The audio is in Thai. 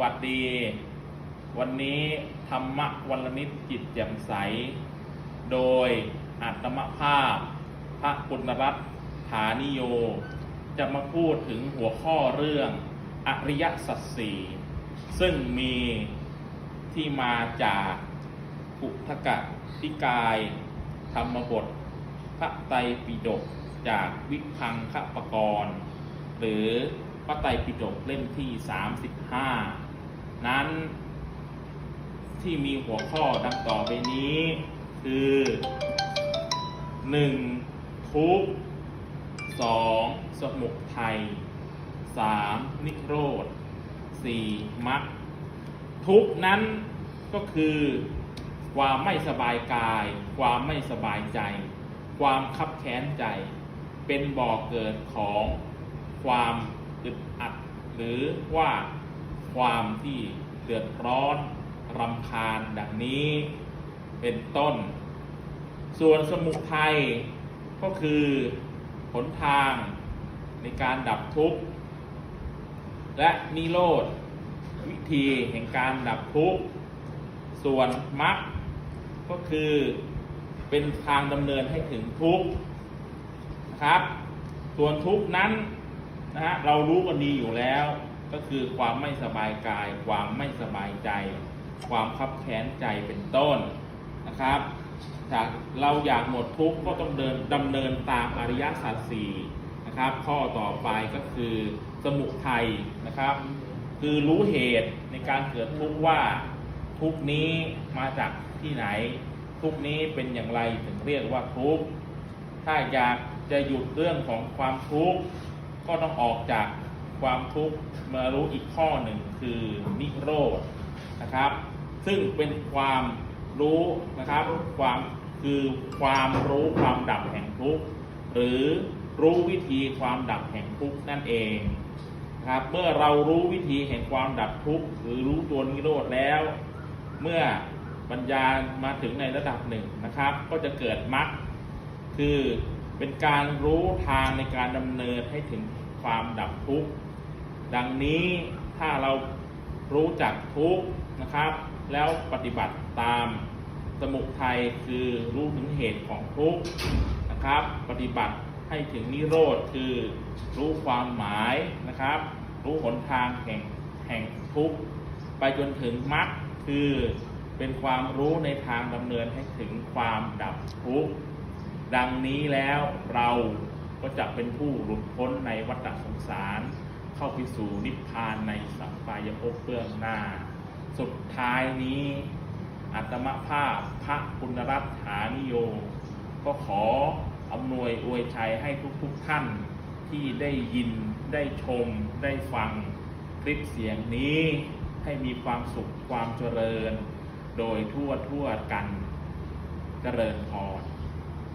วัสดี วันนี้ธรรมะวันละนิดจิตแจ่มใส โดยอัตมภาพ พระปุณรัตน์ฐานิโย จะมาพูดถึงหัวข้อเรื่องอริยสัจสี่ซึ่งมีที่มาจากปุถกะทิกาย ธรรมบท พระไตรปิฎกจากวิพังคปกรณ์หรือพระไตรปิฎกเล่มที่ 35 นั้น ที่มีหัวข้อดังต่อไปนี้ คือ 1. ทุก 2. สมุทัย 3. นิโรธ 4. มรรคทุกนั้นก็คือความไม่สบายกาย ความไม่สบายใจ ความคับแค้นใจ เป็นบ่อกเกิดของความอึดอัด หรือว่าความที่ เดือดร้อนรำคาญดังนี้เป็นต้น ส่วนสมุทัยก็คือหนทางในการดับทุกข์ และนิโรธ วิธีแห่งการดับทุกข์ ส่วนมรรคก็คือเป็นทางดำเนินให้ถึงทุกข์นะครับ ส่วนทุกข์นั้นนะฮะเรารู้กันดีอยู่แล้ว ก็คือความไม่สบายกาย ความไม่สบายใจ ความคับแค้นใจเป็นต้นนะครับจากเราอยากหมดทุกข์ก็ต้องเดินดำเนินตามอริยสัจสี่นะครับ ข้อต่อไปก็คือสมุทัยนะครับ คือรู้เหตุในการเกิดทุกข์ว่าทุกข์นี้มาจากที่ไหน ทุกข์นี้เป็นอย่างไรถึงเรียกว่าทุกข์ถ้าอยากจะหยุดเรื่องของความทุกข์ก็ต้องออกจาก ความทุกข์มารู้อีกข้อหนึ่งคือนิโรธนะครับ ซึ่งเป็นความรู้นะครับ ความคือความรู้ความดับแห่งทุกข์หรือรู้วิธีความดับแห่งทุกข์นั่นเองนะครับเมื่อเรารู้วิธีแห่งความดับทุกข์หรือรู้ตัวนิโรธแล้ว เมื่อปัญญามาถึงในระดับหนึ่งนะครับ ก็จะเกิดมรรคคือเป็นการรู้ทางในการดำเนินให้ถึง ความดับทุกข์ดังนี้ถ้าเรารู้จักทุกข์นะครับ แล้วปฏิบัติตามสมุทัยคือรู้ถึงเหตุของทุกข์นะครับ ปฏิบัติให้ถึงนิโรธคือรู้ความหมายนะครับ รู้หนทางแห่งแห่งทุกข์ไปจนถึงมรรคคือเป็นความรู้ในทางดำเนินให้ถึงความดับทุกข์ดังนี้แล้วเรา ก็จะเป็นผู้หลุดพ้นในวัฏสงสาร เข้าไปสู่นิพพานในสัมปายภพเบื้องหน้า สุดท้ายนี้อัตมภาพพระปุณรัตฐานิโย ก็ขออำนวยอวยชัยให้ทุกๆทท่านที่ได้ยินได้ชมได้ฟังคลิปเสียงนี้ให้มีความสุขความเจริญ โดยทั่วทั่วกันเจริญพร